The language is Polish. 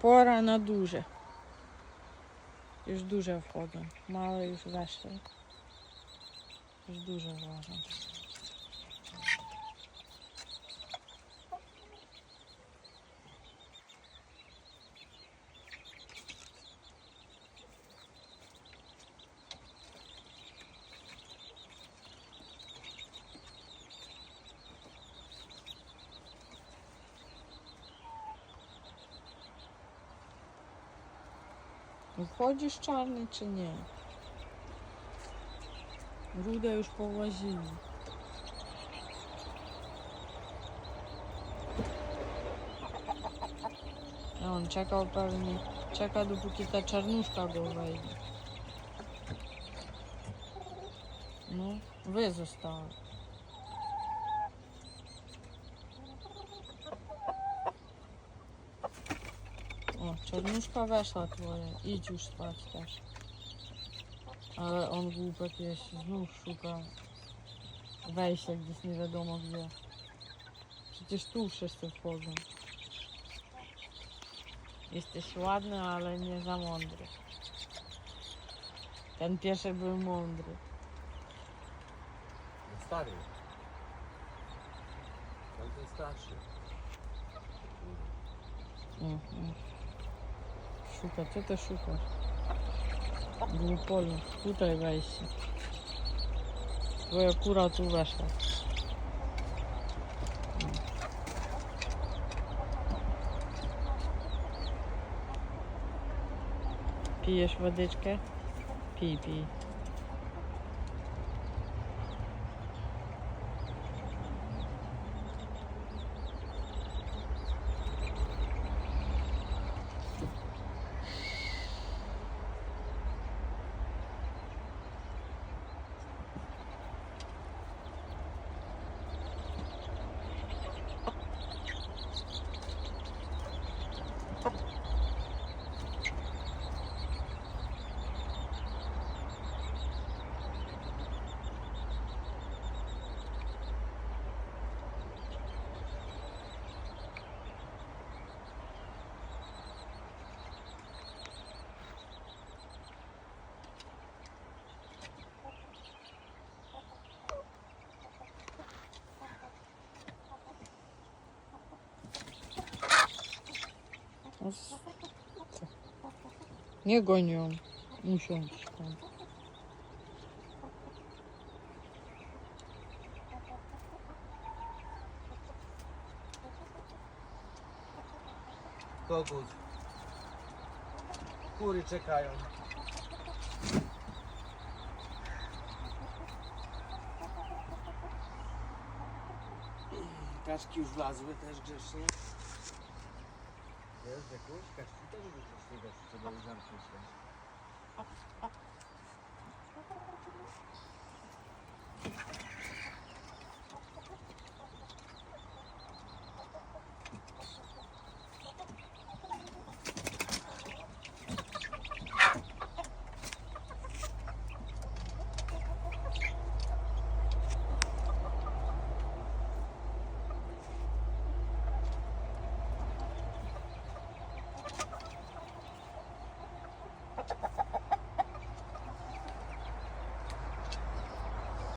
Pora na duże. Już duże wchodzą. Małe już weszły. Już duże wchodzą. Wchodzisz czarny czy nie? Rude już połazili. A on czekał pewnie, czeka dopóki ta czarnuszka go wejdzie. No, wy zostały. Czarnuszka weszła twoja. Idź już spać też. Ale on głupek jest, znów szuka wejścia gdzieś nie wiadomo gdzie. Przecież tu wszyscy wchodzą. Jesteś ładny, ale nie za mądry. Ten pierwszy był mądry. No stary. Tamten starszy. Mhm. шукать, что ты шукаешь? Глупольно, путай вейси. Твоя кура ту вешла. Пьешь водички? Пей, пей. Nie gonią. Usiądź tam. Kogut. Kury czekają. Kaczki już wlazły też grzecznie. Jest jakoś? Kaczki też już grzecznie weszły, trzeba je zamknąć.